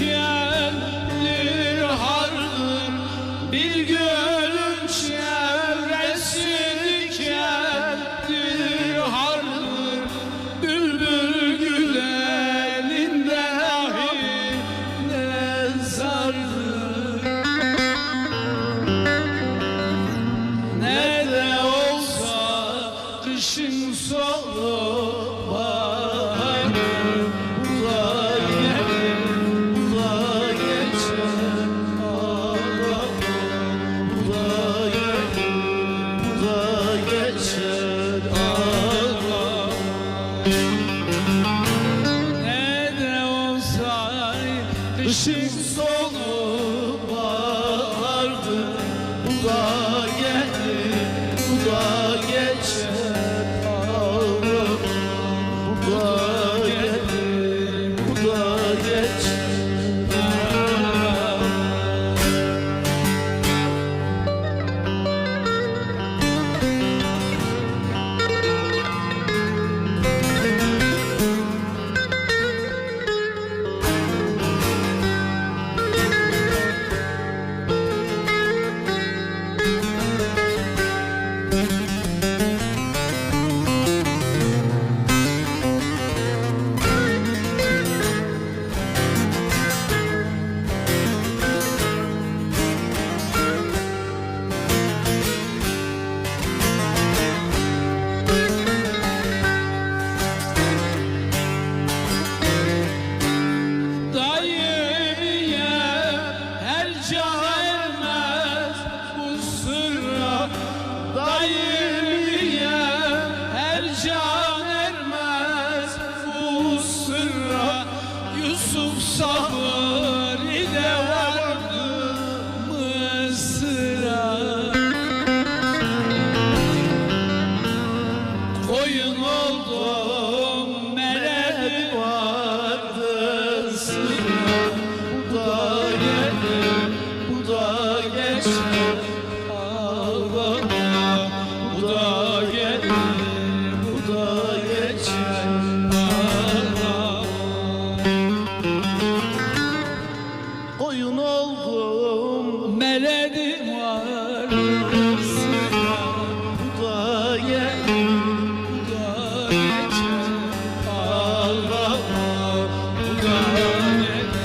Yeah. Sonu bahardı Bu da geldi, bu da